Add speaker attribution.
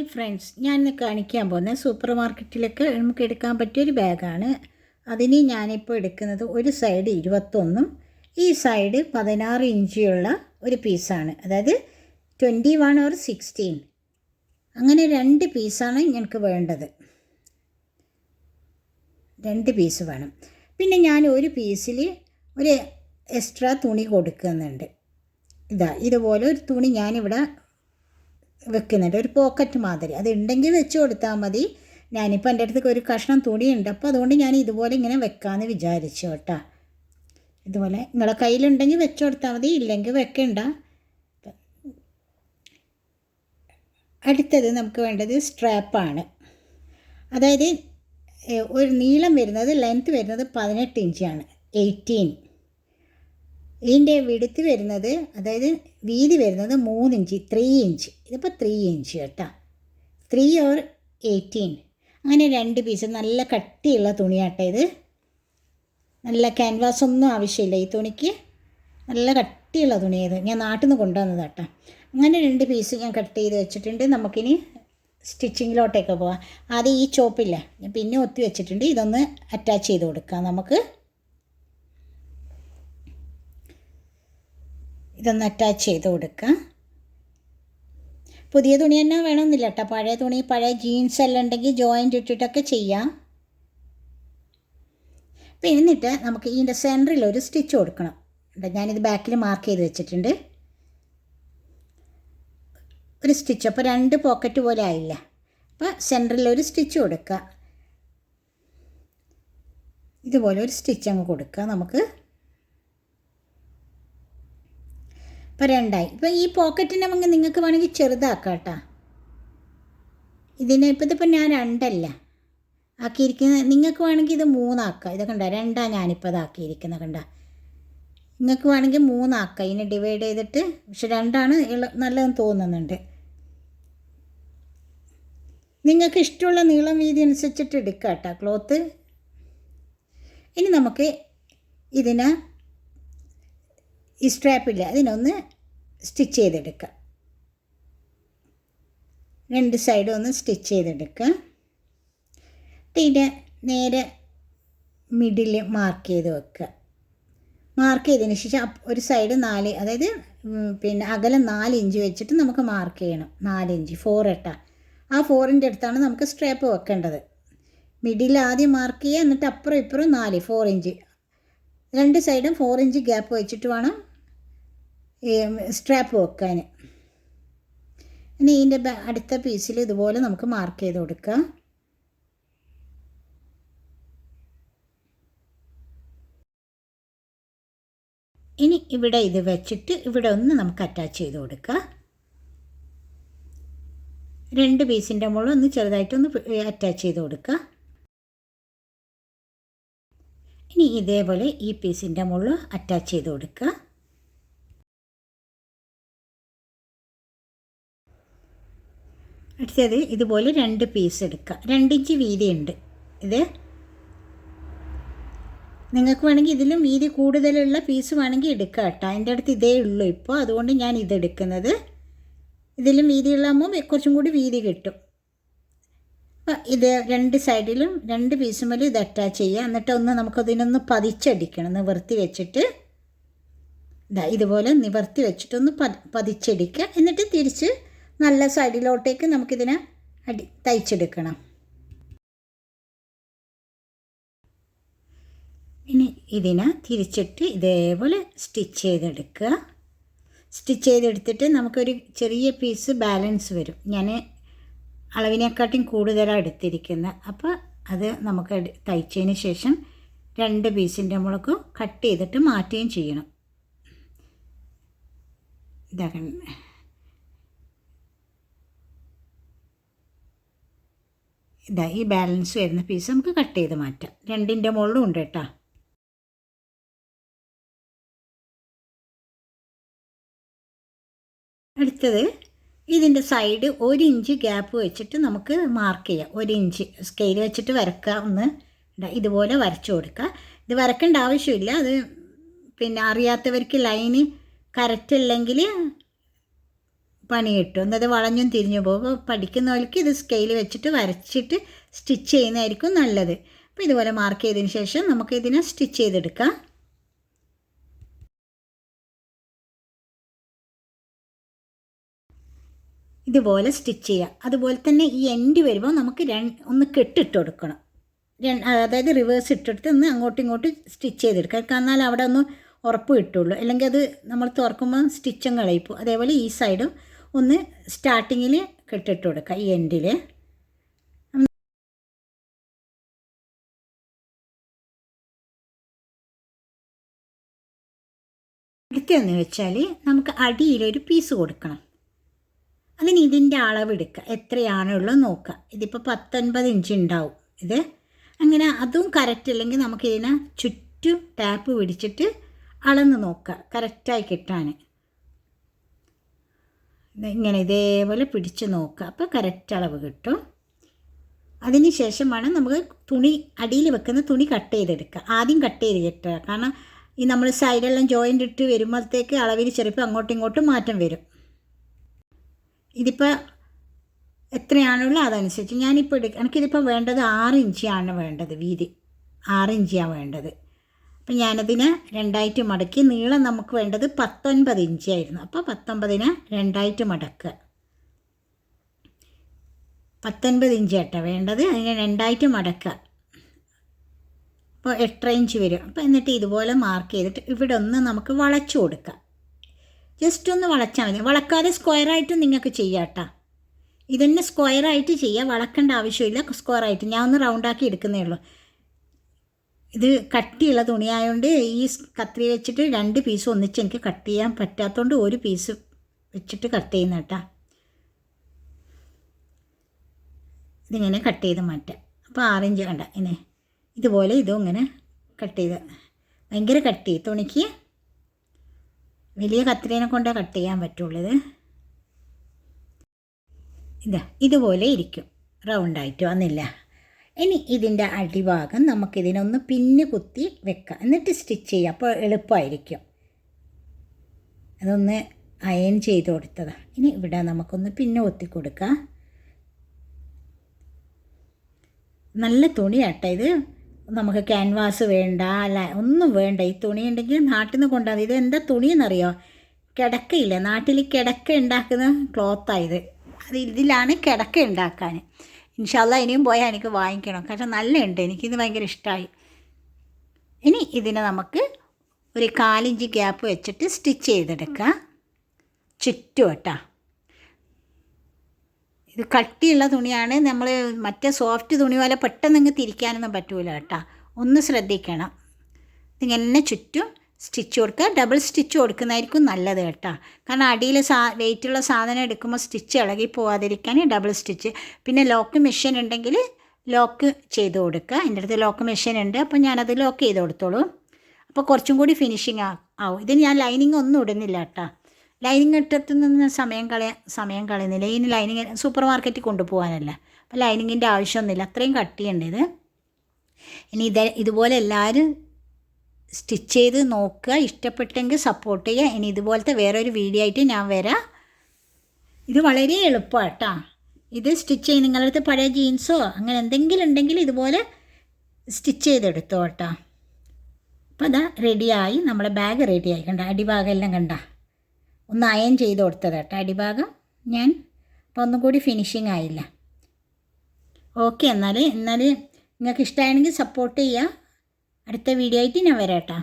Speaker 1: Hi friends ഞാൻ ഇന്ന് കാണിക്കാൻ പോകുന്നത് സൂപ്പർ മാർക്കറ്റിലൊക്കെ നമുക്ക് എടുക്കാൻ പറ്റിയൊരു ബാഗാണ്. അതിന് ഞാനിപ്പോൾ എടുക്കുന്നത് ഒരു സൈഡ് ഇരുപത്തൊന്നും ഈ സൈഡ് പതിനാറ് ഇഞ്ചുള്ള ഒരു പീസാണ്. അതായത് ട്വന്റി വൺ ഓർ സിക്സ്റ്റീൻ. അങ്ങനെ രണ്ട് പീസാണ് ഞങ്ങൾക്ക് വേണ്ടത്. രണ്ട് പീസ് വേണം. പിന്നെ ഞാൻ ഒരു പീസിൽ ഒരു എക്സ്ട്രാ തുണി കൊടുക്കുന്നുണ്ട്. ഇതാ ഇതുപോലെ ഒരു തുണി ഞാനിവിടെ വെക്കുന്നുണ്ട്. ഒരു പോക്കറ്റ് മാതിരി. അത് ഉണ്ടെങ്കിൽ വെച്ച് കൊടുത്താൽ മതി. ഞാനിപ്പോൾ എന്റെ അടുത്തേക്ക് ഒരു കഷ്ണം തുണിയുണ്ട്. അപ്പോൾ അതുകൊണ്ട് ഞാൻ ഇതുപോലെ ഇങ്ങനെ വെക്കാമെന്ന് വിചാരിച്ചു കേട്ടോ. ഇതുപോലെ നിങ്ങളെ കയ്യിലുണ്ടെങ്കിൽ വെച്ച് കൊടുത്താൽ മതി. ഇല്ലെങ്കിൽ വെക്കണ്ട. അടുത്തത് നമുക്ക് വേണ്ടത് സ്ട്രാപ്പാണ് അതായത് ഒരു നീളം വരുന്നത് ലെങ്ത്ത് വരുന്നത് പതിനെട്ട് ഇഞ്ചാണ് എയ്റ്റീൻ ഇതിന്റെ വെടുത്ത് വരുന്നത് അതായത് വീതി വരുന്നത് മൂന്ന് ഇഞ്ച് ത്രീ ഇഞ്ച്. ഇതിപ്പോൾ ത്രീ ഇഞ്ച് കേട്ടോ. ത്രീ ഓർ എയ്റ്റീൻ അങ്ങനെ രണ്ട് പീസ് നല്ല കട്ടിയുള്ള തുണിയാട്ടെ ഇത്. നല്ല ക്യാൻവാസ് ഒന്നും ആവശ്യമില്ല. ഈ തുണിക്ക് നല്ല കട്ടിയുള്ള തുണിയത് ഞാൻ നാട്ടിൽ നിന്ന് കൊണ്ടുവന്നത് കേട്ടോ അങ്ങനെ രണ്ട് പീസ് ഞാൻ കട്ട് ചെയ്ത് വെച്ചിട്ടുണ്ട്. നമുക്കിനി സ്റ്റിച്ചിങ്ങിലോട്ടേക്ക് പോവാം. ആദ്യം ഈ ചോപ്പില്ല പിന്നെ ഒത്തി വെച്ചിട്ടുണ്ട്. ഇതൊന്ന് അറ്റാച്ച് ചെയ്ത് കൊടുക്കാം നമുക്ക്. ഇതൊന്ന് അറ്റാച്ച് ചെയ്ത് കൊടുക്കുക പുതിയ തുണി തന്നെ വേണമെന്നില്ല കേട്ടോ പഴയ തുണി പഴയ ജീൻസ് എല്ലാം ഉണ്ടെങ്കിൽ ജോയിന്റ് ഇട്ടിട്ടൊക്കെ ചെയ്യാം. അപ്പം എന്നിട്ട് നമുക്ക് ഇതിന്റെ സെന്ററിൽ ഒരു സ്റ്റിച്ച് കൊടുക്കണം. ഞാനിത് ബാക്കിൽ മാർക്ക് ചെയ്ത് വെച്ചിട്ടുണ്ട്. ഒരു സ്റ്റിച്ച് അപ്പോൾ രണ്ട് പോക്കറ്റ് പോലെ ആയില്ല. അപ്പോൾ സെന്ററിൽ ഒരു സ്റ്റിച്ച് കൊടുക്കുക ഇതുപോലെ ഒരു സ്റ്റിച്ച് അങ്ങ് കൊടുക്കുക നമുക്ക് ഇപ്പോൾ രണ്ടായി. ഇപ്പോൾ ഈ പോക്കറ്റിനെ നമുക്ക് നിങ്ങൾക്ക് വേണമെങ്കിൽ ചെറുതാക്കാം കേട്ടോ ഇതിനെ ഇപ്പോൾ ഇതിപ്പോൾ ഞാൻ രണ്ടല്ല. ആക്കിയിരിക്കുന്നത് നിങ്ങൾക്ക് വേണമെങ്കിൽ ഇത് മൂന്നാക്കാം. ഇത് കണ്ട? രണ്ടാ ഞാനിപ്പോൾ ഇതാക്കിയിരിക്കുന്നത് കണ്ട? നിങ്ങൾക്ക് വേണമെങ്കിൽ മൂന്നാക്കാം. ഇതിനെ ഡിവൈഡ് ചെയ്തിട്ട് പക്ഷെ രണ്ടാണ് നല്ലതെന്ന് തോന്നുന്നുണ്ട്. നിങ്ങൾക്ക് ഇഷ്ടമുള്ള നീളം വീതി അനുസരിച്ചിട്ട് എടുക്കാം കേട്ടോ ക്ലോത്ത്. ഇനി നമുക്ക് ഇതിനെ ഈ സ്ട്രാപ്പില്ല അതിനൊന്ന് സ്റ്റിച്ച് ചെയ്തെടുക്കുക രണ്ട് സൈഡും ഒന്ന് സ്റ്റിച്ച് ചെയ്തെടുക്കുക പിന്നെ നേരെ മിഡിൽ മാർക്ക് ചെയ്ത് വെക്കുക മാർക്ക് ചെയ്തതിന് ശേഷം ഒരു സൈഡ് നാല് അതായത് പിന്നെ അകലം നാല് ഇഞ്ച് വെച്ചിട്ട് നമുക്ക് മാർക്ക് ചെയ്യണം. നാല് ഇഞ്ച് ഫോർ ഇട്ട ആ ഫോറിന്റെ അടുത്താണ് നമുക്ക് സ്ട്രാപ്പ് വെക്കേണ്ടത്. മിഡിൽ ആദ്യം മാർക്ക് ചെയ്യുക എന്നിട്ട് അപ്പുറം ഇപ്പുറം നാല് ഫോർ ഇഞ്ച്. രണ്ട് സൈഡും ഫോർ ഇഞ്ച് ഗ്യാപ്പ് വെച്ചിട്ട് വേണം സ്ട്രാപ്പ് വെക്കാൻ. ഇനി ഇതിന്റെ അടുത്ത പീസിൽ ഇതുപോലെ നമുക്ക് മാർക്ക് ചെയ്ത് കൊടുക്കാം. ഇനി ഇവിടെ ഇത് വെച്ചിട്ട് ഇവിടെ ഒന്ന് നമുക്ക് അറ്റാച്ച് ചെയ്ത് കൊടുക്കാം. രണ്ട് പീസിന്റെ മുകളിൽ ഒന്ന് ചെറുതായിട്ടൊന്ന് അറ്റാച്ച് ചെയ്ത് കൊടുക്കുക ഇനി ഇതേപോലെ ഈ പീസിന്റെ മുകളിൽ അറ്റാച്ച് ചെയ്ത് കൊടുക്കുക അടുത്തത് ഇതുപോലെ രണ്ട് പീസ് എടുക്കുക രണ്ടിഞ്ച് വീതിയുണ്ട്. ഇത് നിങ്ങൾക്ക് വേണമെങ്കിൽ ഇതിലും വീതി കൂടുതലുള്ള പീസ് വേണമെങ്കിൽ എടുക്കുക കേട്ടോ. എന്റെ അടുത്ത് ഇതേ ഉള്ളൂ ഇപ്പോൾ. അതുകൊണ്ട് ഞാൻ ഇതെടുക്കുന്നത് ഇതിലും വീതിയുള്ളാകുമ്പോൾ കുറച്ചും കൂടി വീതി കിട്ടും. ഇത് രണ്ട് സൈഡിലും രണ്ട് പീസുമേലും ഇത് അറ്റാച്ച് ചെയ്യുക. എന്നിട്ട് ഒന്ന് നമുക്കതിനൊന്ന് പതിച്ചടിക്കണം. നിവർത്തി വെച്ചിട്ട്. ഇതാ ഇതുപോലെ നിവർത്തി വെച്ചിട്ടൊന്ന് പതിച്ചടിക്കുക. എന്നിട്ട് തിരിച്ച് നല്ല സൈഡിലോട്ടേക്ക് നമുക്കിതിനെ അടി തയ്ച്ചെടുക്കണം. ഇനി ഇതിനെ തിരിച്ചിട്ട് ഇതേപോലെ സ്റ്റിച്ച് ചെയ്തെടുക്കുക. സ്റ്റിച്ച് ചെയ്തെടുത്തിട്ട് നമുക്കൊരു ചെറിയ പീസ് ബാലൻസ് വരും. ഞാൻ അളവിനെക്കാട്ടും കൂടുതലാണ് എടുത്തിരിക്കുന്നത്. അപ്പോൾ അത് നമുക്ക് തയ്ച്ചതിന് ശേഷം രണ്ട് പീസിന്റെ മുളക് കട്ട് ചെയ്തിട്ട് മാറ്റുകയും ചെയ്യണം. ഇതാക്കണം ഇതാ ഈ ബാലൻസ് വരുന്ന പീസ് നമുക്ക് കട്ട് ചെയ്ത് മാറ്റാം. രണ്ടിന്റെ മുകളിലും ഉണ്ട് കേട്ടോ. അടുത്തത് ഇതിന്റെ സൈഡ് ഒരു ഇഞ്ച് ഗ്യാപ്പ് വെച്ചിട്ട് നമുക്ക് മാർക്ക് ചെയ്യാം. ഒരു ഇഞ്ച് സ്കെയിൽ വെച്ചിട്ട് വരക്കുക ഒന്ന്. ഇതുപോലെ വരച്ചു കൊടുക്കുക ഇത് വരക്കേണ്ട ആവശ്യമില്ല. അത് പിന്നെ അറിയാത്തവർക്ക് ലൈന് കറക്റ്റ് അല്ലെങ്കിൽ പണി കിട്ടും വളഞ്ഞും തിരിഞ്ഞു പോകും. പഠിക്കുന്നവർക്ക് ഇത് സ്കെയിൽ വെച്ചിട്ട് വരച്ചിട്ട് സ്റ്റിച്ച് ചെയ്യുന്നതായിരിക്കും നല്ലത്. അപ്പോൾ ഇതുപോലെ മാർക്ക് ചെയ്തതിന് ശേഷം നമുക്ക് ഇതിനെ സ്റ്റിച്ച് ചെയ്തെടുക്കാം. ഇതുപോലെ സ്റ്റിച്ച് ചെയ്യുക അതുപോലെ തന്നെ ഈ എൻഡ് വരുമ്പോൾ നമുക്ക് ഒന്ന് കെട്ടിട്ട് കൊടുക്കണം. അതായത് റിവേഴ്സ് ഇട്ടെടുത്ത് ഒന്ന് അങ്ങോട്ടും ഇങ്ങോട്ടും സ്റ്റിച്ച് ചെയ്തെടുക്കുക എന്നാൽ അവിടെ ഒന്ന് ഉറപ്പ് കിട്ടുള്ളൂ. അല്ലെങ്കിൽ അത് നമ്മൾ തുറക്കുമ്പോൾ സ്റ്റിച്ചും കളയിപ്പോൾ അതേപോലെ ഈ സൈഡും ഒന്ന് സ്റ്റാർട്ടിങ്ങിൽ കെട്ടിട്ട് കൊടുക്കുക ഈ എൻഡിൽ അടുത്തെന്ന് വെച്ചാൽ നമുക്ക് അടിയിലൊരു പീസ് കൊടുക്കണം. അതിന് ഇതിന്റെ അളവെടുക്കുക എത്രയാണുള്ളത് നോക്കുക. ഇതിപ്പോൾ പത്തൊൻപത് ഇഞ്ച് ഉണ്ടാവും ഇത്. അങ്ങനെ അതും കറക്റ്റ് അല്ലെങ്കിൽ നമുക്കിതിനെ ചുറ്റും ടാപ്പ് പിടിച്ചിട്ട് അളന്ന് നോക്കുക കറക്റ്റായി കിട്ടാൻ ഇങ്ങനെ ഇതേപോലെ പിടിച്ച് നോക്കുക. അപ്പോൾ കറക്റ്റ് അളവ് കിട്ടും. അതിന് ശേഷമാണ് നമുക്ക് തുണി അടിയിൽ വെക്കുന്ന തുണി കട്ട് ചെയ്തെടുക്കുക. ആദ്യം കട്ട് ചെയ്ത് കിട്ടുക കാരണം ഈ നമ്മൾ സൈഡെല്ലാം ജോയിന്റ് ഇട്ട് വരുമ്പോഴത്തേക്ക് അളവിൽ ചെറുപ്പം അങ്ങോട്ടും ഇങ്ങോട്ടും മാറ്റം വരും. ഇതിപ്പോൾ എത്രയാണുള്ള അതനുസരിച്ച്. ഞാനിപ്പോൾ എടുക്കുക എനിക്കിതിപ്പോൾ വേണ്ടത് ആറ് ഇഞ്ചിയാണ് വേണ്ടത് വീതി. ആറ് ഇഞ്ചിയാണ് വേണ്ടത്. അപ്പം ഞാനതിനെ രണ്ടായിട്ട് മടക്കി. നീളം നമുക്ക് വേണ്ടത് പത്തൊൻപത് ഇഞ്ചായിരുന്നു അപ്പോൾ പത്തൊമ്പതിനെ രണ്ടായിട്ട് മടക്കുക. പത്തൊൻപത് ഇഞ്ച് കേട്ടോ വേണ്ടത്. അതിനെ രണ്ടായിട്ട് മടക്കുക. അപ്പോൾ എട്ടര ഇഞ്ച് വരും. അപ്പോൾ എന്നിട്ട് ഇതുപോലെ മാർക്ക് ചെയ്തിട്ട് ഇവിടെ ഒന്ന് നമുക്ക് വളച്ചു കൊടുക്കാം. ജസ്റ്റ് ഒന്ന് വളച്ചാൽ മതി. വളക്കാതെ സ്ക്വയറായിട്ട് നിങ്ങൾക്ക് ചെയ്യാം കേട്ടോ. ഇതന്നെ സ്ക്വയറായിട്ട് ചെയ്യുക വളക്കേണ്ട ആവശ്യമില്ല. സ്ക്വയറായിട്ട് ഞാൻ ഒന്ന് റൗണ്ടാക്കി എടുക്കുന്നേ ഉള്ളൂ. ഇത് കട്ടിയുള്ള തുണിയായതുകൊണ്ട് ഈ കത്രി വെച്ചിട്ട് രണ്ട് പീസ് ഒന്നിച്ച് എനിക്ക് കട്ട് ചെയ്യാൻ പറ്റാത്തതുകൊണ്ട് ഒരു പീസ് വെച്ചിട്ട് കട്ട് ചെയ്യുന്ന കേട്ടോ ഇതിങ്ങനെ കട്ട് ചെയ്ത് മാറ്റാം. അപ്പോൾ ആറിഞ്ച് കണ്ട ഇങ്ങനെ. ഇതുപോലെ ഇതും ഇങ്ങനെ കട്ട് ചെയ്ത്. ഭയങ്കര കട്ട് തുണിക്ക്. വലിയ കത്രീനെ കൊണ്ടേ കട്ട് ചെയ്യാൻ പറ്റുള്ളൂ ഇത്. ഇതാ ഇതുപോലെ ഇരിക്കും. റൗണ്ടായിട്ട് വന്നില്ല. ഇനി ഇതിന്റെ അടിഭാഗം നമുക്കിതിനൊന്ന് പിന്ന് കുത്തി വെക്കാം. എന്നിട്ട് സ്റ്റിച്ച് ചെയ്യാം. അപ്പോൾ എളുപ്പമായിരിക്കും. അതൊന്ന് അയൺ ചെയ്ത് കൊടുത്തതാണ്. ഇനി ഇവിടെ നമുക്കൊന്ന് പിന്നെ കുത്തി കൊടുക്കാം. നല്ല തുണിയാട്ടോ ഇത്. നമുക്ക് ക്യാൻവാസ് വേണ്ട അല്ല ഒന്നും വേണ്ട. ഈ തുണി ഉണ്ടെങ്കിൽ നാട്ടിൽ നിന്ന് കൊണ്ടുവന്നത് ഇത് എന്താ തുണിയെന്നറിയോ? കിടക്കയില്ല? നാട്ടിൽ കിടക്ക ഉണ്ടാക്കുന്ന ക്ലോത്തായത് അത് ഇതിലാണ് കിടക്ക ഉണ്ടാക്കാൻ. ഇൻഷാല്ല ഇനിയും പോയാൽ എനിക്ക് വാങ്ങിക്കണം. കാരണം നല്ല ഉണ്ട് എനിക്കിത് ഭയങ്കര ഇഷ്ടമായി ഇനി ഇതിനെ നമുക്ക് ഒരു കാലിഞ്ച് ഗ്യാപ്പ് വെച്ചിട്ട് സ്റ്റിച്ച് ചെയ്തെടുക്കാം. ചുറ്റും കേട്ടോ. ഇത് കട്ടിയുള്ള തുണിയാണ്. നമ്മൾ മറ്റേ സോഫ്റ്റ് തുണി പോലെ പെട്ടെന്ന് ഇങ്ങ് തിരിക്കാനൊന്നും പറ്റൂല കേട്ടോ. ഒന്ന് ശ്രദ്ധിക്കണം. ഇതിങ്ങനെ ചുറ്റും സ്റ്റിച്ച് കൊടുക്കുക. ഡബിൾ സ്റ്റിച്ച് കൊടുക്കുന്നതായിരിക്കും നല്ലത് കേട്ടോ. കാരണം അടിയിൽ സാ വെയിറ്റുള്ള സാധനം എടുക്കുമ്പോൾ സ്റ്റിച്ച് ഇളകി പോവാതിരിക്കാൻ ഡബിൾ സ്റ്റിച്ച്. പിന്നെ ലോക്ക് മെഷീൻ ഉണ്ടെങ്കിൽ ലോക്ക് ചെയ്ത് കൊടുക്കുക. എന്റെ അടുത്ത് ലോക്ക് മെഷീൻ ഉണ്ട്. അപ്പോൾ ഞാനത് ലോക്ക് ചെയ്ത് കൊടുത്തോളൂ. അപ്പോൾ കുറച്ചും കൂടി ഫിനിഷിങ് ആവും. ഇതിന് ഞാൻ ലൈനിങ് ഒന്നും ഇടുന്നില്ല കേട്ടോ. ലൈനിങ് ഇട്ടത്തു നിന്ന് സമയം കളയാൻ സമയം കളയുന്നില്ല. ഇനി ലൈനിങ് സൂപ്പർ മാർക്കറ്റിൽ കൊണ്ടുപോകാനല്ല. അപ്പോൾ ലൈനിങ്ങിന്റെ ആവശ്യമൊന്നുമില്ല. അത്രയും കട്ടിയുണ്ട് ഇത്. ഇനി ഇത് ഇതുപോലെ എല്ലാവരും സ്റ്റിച്ച് ചെയ്ത് നോക്കുക ഇഷ്ടപ്പെട്ടെങ്കിൽ സപ്പോർട്ട് ചെയ്യുക. ഇനി ഇതുപോലത്തെ വേറൊരു വീഡിയോ ആയിട്ട് ഞാൻ വരാം. ഇത് വളരെ എളുപ്പമാണ് കേട്ടോ ഇത് സ്റ്റിച്ച് ചെയ്ത് നിങ്ങളുടെ അടുത്ത് പഴയ ജീൻസോ അങ്ങനെ എന്തെങ്കിലും ഉണ്ടെങ്കിൽ ഇതുപോലെ സ്റ്റിച്ച് ചെയ്തെടുത്തോ കേട്ടോ അപ്പോൾ അതാ റെഡിയായി നമ്മളെ ബാഗ് റെഡിയായി കണ്ട അടിഭാഗം എല്ലാം കണ്ട. ഒന്ന് അയൺ ചെയ്ത് കൊടുത്തത് കേട്ടോ അടിഭാഗം ഞാൻ അപ്പോൾ ഒന്നും കൂടി ഫിനിഷിങ് ആയില്ല. ഓക്കെ എന്നാൽ എന്നാൽ നിങ്ങൾക്ക് ഇഷ്ടമായെങ്കിൽ സപ്പോർട്ട് ചെയ്യുക അടുത്ത വീഡിയോ ആയിട്ട് ഞാൻ വരാം കേട്ടോ